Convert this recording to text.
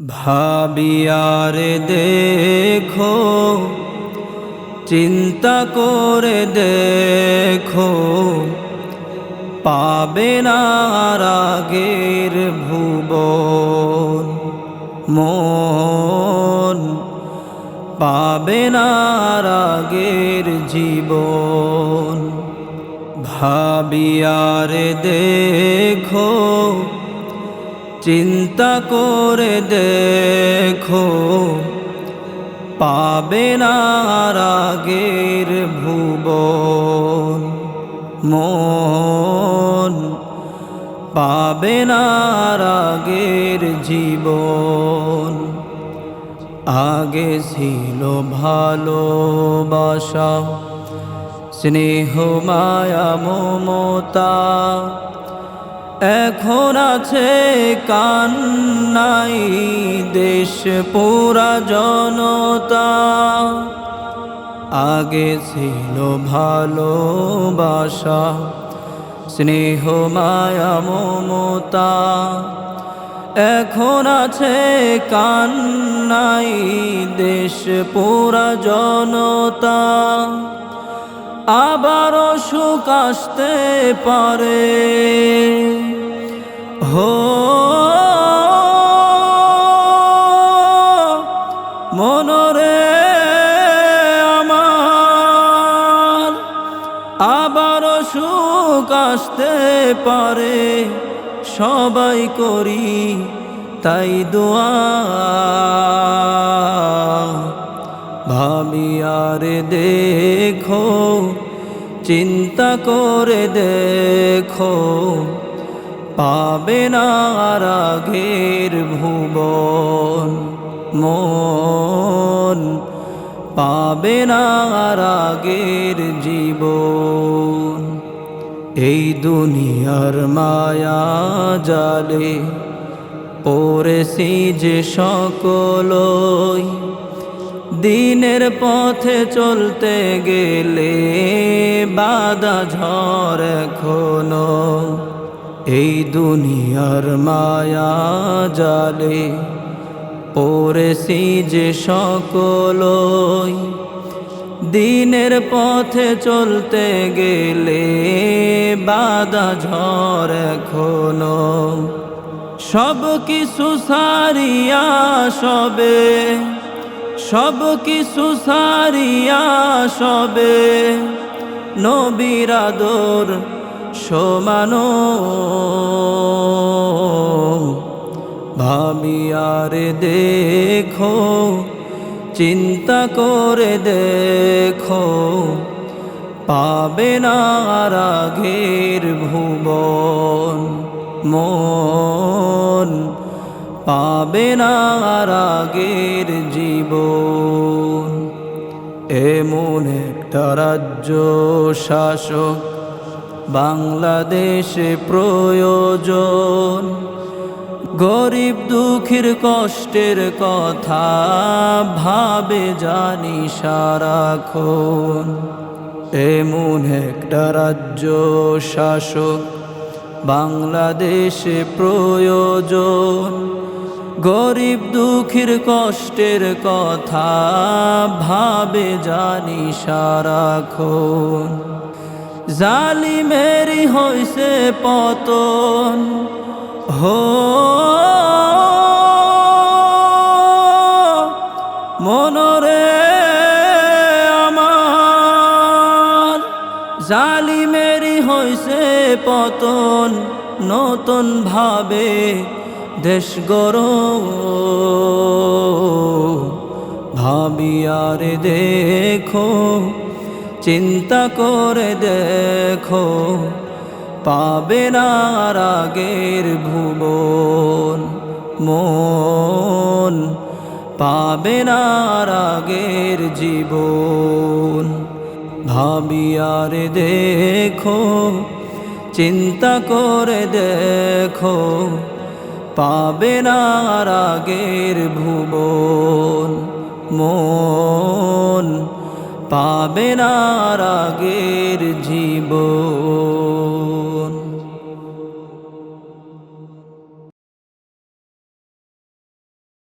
ভাবিয়ারে দেখো, চিন্তা করে দেখো, পাবে না আর আগের ভুবন, মন পাবে না আর আগের জীবন। ভাবিয়ারে দেখো চিন্তা করে দেখো, পাবে না আর আগের ভুবন, মন পাবে না আর আগের জীবন। আগে ছিল ভালোবাসা, স্নেহ, মায়া, মমতা এখন আছে কান্নাই দেশ পুরা জনতা। আগে ছিল ভালোবাসা, স্নেহ, মায়া, মমতা। এখন আছে কান্নাই দেশ পুরা জনতা। আবারও সুখ আসতে পারে। হো, মনরে আমার আবারও সুখ আসতে পারে, সবাই করি তাই দোয়া। ভাবি আর দেখো, চিন্তা করে দেখো পাবে না রাগের ভুবন, মন। পাবে না রাগের জীবন। এই দুনিয়ার মায়া জালে পড়েছি যে সকলই। দিনের পথে চলতে গেলে বাদা ঝড় এখনও এই দুনিয়ার মায়া জালে পড়েছি যে সকলই। দিনের পথে চলতে গেলে বাদা ঝড় এখনও। সব কিছু সারিয়া সবে, সব কিছু সারিয়া সবে। নবীর আদর সমানো ভাবি আর দেখো, চিন্তা করে দেখো, পাবে না আর আগের ভুবন, মন। পাবে না আর আগের জীবন। এমন একটা রাজ্য শাসক বাংলাদেশে প্রয়োজন। গরিব দুঃখীর কষ্টের কথা ভাবে জানি সারাক্ষণ। এমন একটা রাজ্য শাসক বাংলাদেশে প্রয়োজন। গরিব দুঃখীর কষ্টের কথা ভাবে জানি সারাক্ষণ। জালিমেরি হইছে পতন। হো, মনরে আমার জালিমেরি হইছে পতন। নতুন ভাবে দেশ গর ভাবি আর দেখো চিন্তা করে দেখো, পাবে না আর আগের ভুবন, মন। পাবে না আর আগের জীবন। ভাবি আর দেখো, চিন্তা করে দেখো, পাবে না আর আগের ভুবন, মন। পাবে না রাগের জীবন।